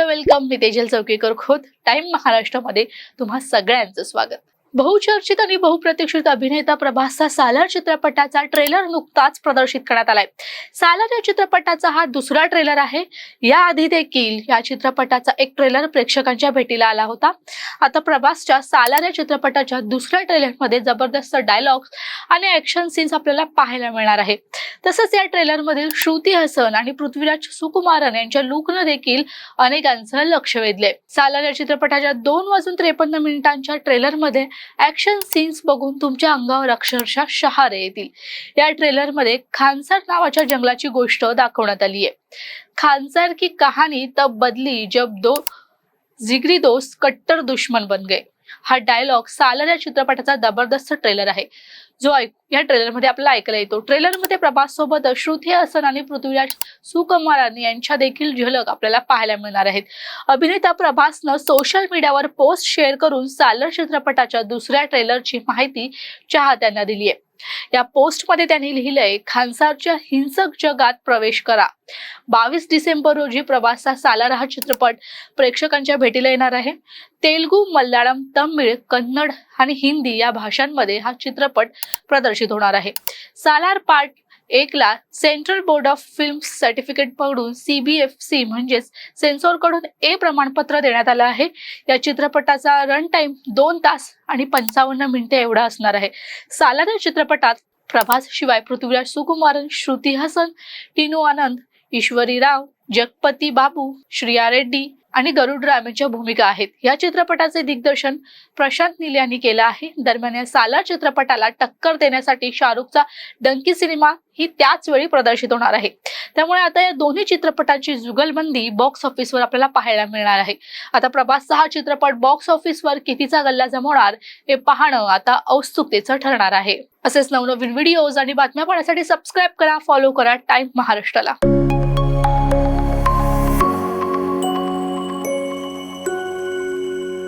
Welcome मी Tejal चौकीकर. Khot time महाराष्ट्रामध्ये तुम्हा सगळ्यांचं स्वागत. बहुचर्चित आणि बहुप्रतीक्षित अभिनेता प्रभासचा सालार चित्रपटाचा ट्रेलर नुकताच प्रदर्शित करण्यात आलाय. सालार या चित्रपटाचा हा दुसरा ट्रेलर आहे. याआधी देखील या चित्रपटाचा एक ट्रेलर प्रेक्षकांच्या भेटीला आला होता. आता प्रभासच्या सालार या चित्रपटाच्या दुसऱ्या ट्रेलरमध्ये जबरदस्त डायलॉग्स आणि ऍक्शन सीन्स आपल्याला पाहायला मिळणार आहे. तसंच या ट्रेलरमधील श्रुती हसन आणि पृथ्वीराज सुकुमारन यांच्या लुकनं देखील अनेकांचं लक्ष वेधलंय. सालार या चित्रपटाच्या दोन वाजून त्रेपन्न मिनिटांच्या ट्रेलरमध्ये ऍक्शन सीन्स बघून तुमच्या अंगावर अक्षरशः शहारे येतील. या ट्रेलरमध्ये खानसार नावाच्या जंगलाची गोष्ट दाखवण्यात आली आहे. खानसार की कहाणी तब बदली जब दो जिगरी दोस्त कट्टर दुश्मन बन गए. हा डायलॉग सालर या चित्रपटाचा जबरदस्त ट्रेलर आहे. जो ऐक या ट्रेलरमध्ये आपल्याला ऐकायला येतो. ट्रेलरमध्ये प्रभास सोबत श्रुती हसन आणि पृथ्वीराज सुकुमारान यांच्या देखील झलक आपल्याला पाहायला मिळणार आहेत. अभिनेता प्रभासनं सोशल मीडियावर पोस्ट शेअर करून सालर चित्रपटाच्या दुसऱ्या ट्रेलरची माहिती चाहत्यांना दिली आहे या पोस्टमध्ये त्यांनी लिहिलंय खानसारच्या हिंसक जगात प्रवेश करा. बावीस डिसेंबर रोजी प्रभासचा सालार हा चित्रपट प्रेक्षकांच्या भेटीला येणार आहे. तेलगू मल्याळम तमिळ कन्नड आणि हिंदी या भाषांमध्ये हा चित्रपट प्रदर्शित होणार आहे. सालार पार्ट एकला सेंट्रल बोर्ड ऑफ फिल्म सर्टिफिकेटकडून सीबीएफसी म्हणजेच सेन्सॉरकडून ए प्रमाणपत्र देण्यात आलं आहे. या चित्रपटाचा रन टाइम दोन तास आणि पंचावन्न मिनिटे एवढा असणार आहे. सालार या चित्रपटात प्रभास शिवाय पृथ्वीराज सुकुमारन श्रुती हसन टिनू आनंद ईश्वरी राव जगपती बाबू श्रिया रेड्डी आणि गरुड रामेच्या भूमिका आहेत. या चित्रपटाचे दिग्दर्शन प्रशांत नील यांनी केलं आहे. दरम्यान या सालार चित्रपटाला टक्कर देण्यासाठी शाहरुखचा डंकी सिनेमा ही त्याच वेळी प्रदर्शित होणार आहे. त्यामुळे आता या दोन्ही चित्रपटांची जुगलबंदी बॉक्स ऑफिसवर आपल्याला पाहायला मिळणार आहे. आता प्रभास हा चित्रपट बॉक्स ऑफिसवर कितीचा गल्ला जमवणार हे पाहणं आता औत्सुकतेचं ठरणार आहे. असेच नवनवीन व्हिडिओज आणि बातम्या पाहण्यासाठी सबस्क्राईब करा फॉलो करा टाइम महाराष्ट्राला.